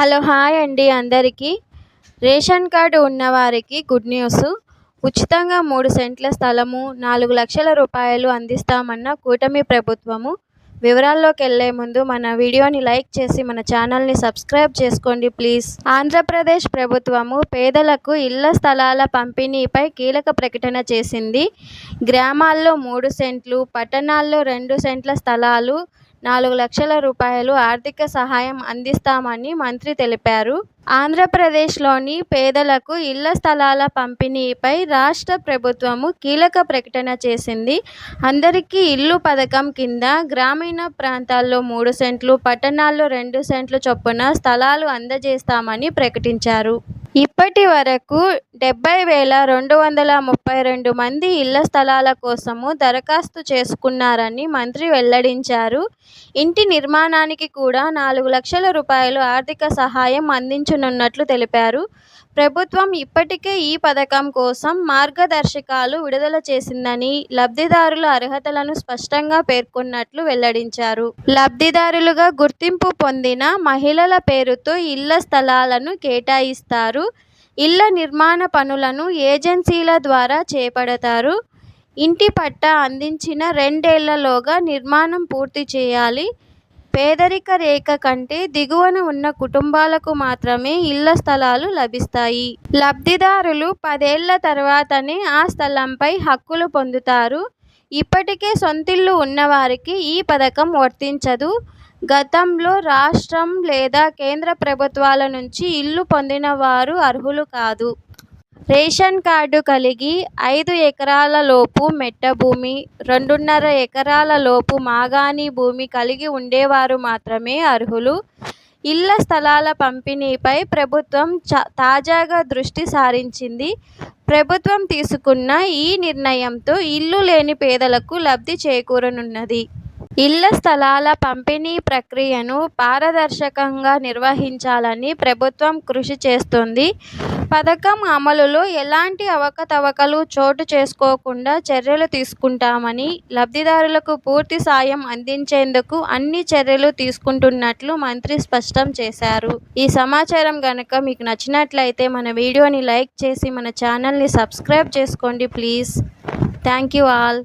Hello hi అండి అందరికీ. Ration card ఉన్నవారికి గుడ్ న్యూస్. ఉచితంగా మూడు సెంట్ల స్థలము నాలుగు లక్షల రూపాయలు అందిస్తామన్న కూటమి ప్రభుత్వము. వివరాల్లోకి వెళ్ళే ముందు మన వీడియోని లైక్ చేసి మన ఛానల్ని సబ్స్క్రైబ్ చేసుకోండి ప్లీజ్. ఆంధ్రప్రదేశ్ ప్రభుత్వము పేదలకు ఇళ్ళ స్థలాల పంపిణీపై కీలక ప్రకటన చేసింది. గ్రామాల్లో మూడు సెంట్లు పట్టణాల్లో రెండు సెంట్ల స్థలాలు నాలుగు లక్షల రూపాయలు ఆర్థిక సహాయం అందిస్తామని మంత్రి తెలిపారు. ఆంధ్రప్రదేశ్లోని పేదలకు ఇళ్ళ స్థలాల పంపిణీపై రాష్ట్ర ప్రభుత్వము కీలక ప్రకటన చేసింది. అందరికీ ఇల్లు పథకం కింద గ్రామీణ ప్రాంతాల్లో మూడు సెంట్లు పట్టణాల్లో రెండు సెంట్లు చొప్పున స్థలాలు అందజేస్తామని ప్రకటించారు. ఇప్పటి వరకు డెబ్బై వేల రెండు వందల ముప్పై రెండు మంది ఇళ్ళ స్థలాల కోసము దరఖాస్తు చేసుకున్నారని మంత్రి వెల్లడించారు. ఇంటి నిర్మాణానికి కూడా నాలుగు లక్షల రూపాయలు ఆర్థిక సహాయం అందించనున్నట్లు తెలిపారు. ప్రభుత్వం ఇప్పటికే ఈ పథకం కోసం మార్గదర్శకాలు విడుదల చేసిందని లబ్ధిదారుల అర్హతలను స్పష్టంగా పేర్కొన్నట్లు వెల్లడించారు. లబ్ధిదారులుగా గుర్తింపు పొందిన మహిళల పేరుతో ఇళ్ళ స్థలాలను కేటాయిస్తారు. ఇళ్ళ నిర్మాణ పనులను ఏజెన్సీల ద్వారా చేపడతారు. ఇంటి పట్టా అందించిన రెండేళ్ళలోగా నిర్మాణం పూర్తి చేయాలి. పేదరిక రేఖ కంటే దిగువన ఉన్న కుటుంబాలకు మాత్రమే ఇళ్ళ స్థలాలు లభిస్తాయి. లబ్ధిదారులు పదేళ్ళ తర్వాతనే ఆ స్థలంపై హక్కులు పొందుతారు. ఇప్పటికే సొంతిల్లు ఉన్నవారికి ఈ పథకం వర్తించదు. గతంలో రాష్ట్రం లేదా కేంద్ర ప్రభుత్వాల నుంచి ఇల్లు పొందిన వారు అర్హులు కాదు. రేషన్ కార్డు కలిగి ఐదు ఎకరాల లోపు మెట్ట భూమి రెండున్నర ఎకరాల లోపు మాగాణి భూమి కలిగి ఉండేవారు మాత్రమే అర్హులు. ఇళ్ళ స్థలాల పంపిణీపై ప్రభుత్వం చ తాజాగా దృష్టి సారించింది. ప్రభుత్వం తీసుకున్న ఈ నిర్ణయంతో ఇల్లు లేని పేదలకు లబ్ధి చేకూరనున్నది. ఇళ్ళ స్థలాల పంపిణీ ప్రక్రియను పారదర్శకంగా నిర్వహించాలని ప్రభుత్వం కృషి చేస్తుంది. పథకం అమలులో ఎలాంటి అవకతవకలు చోటు చేసుకోకుండా చర్యలు తీసుకుంటామని లబ్ధిదారులకు పూర్తి సాయం అందించేందుకు అన్ని చర్యలు తీసుకుంటున్నట్లు మంత్రి స్పష్టం చేశారు. ఈ సమాచారం గనక మీకు నచ్చినట్లయితే మన వీడియోని లైక్ చేసి మన ఛానల్ని సబ్స్క్రైబ్ చేసుకోండి ప్లీజ్. Thank you all.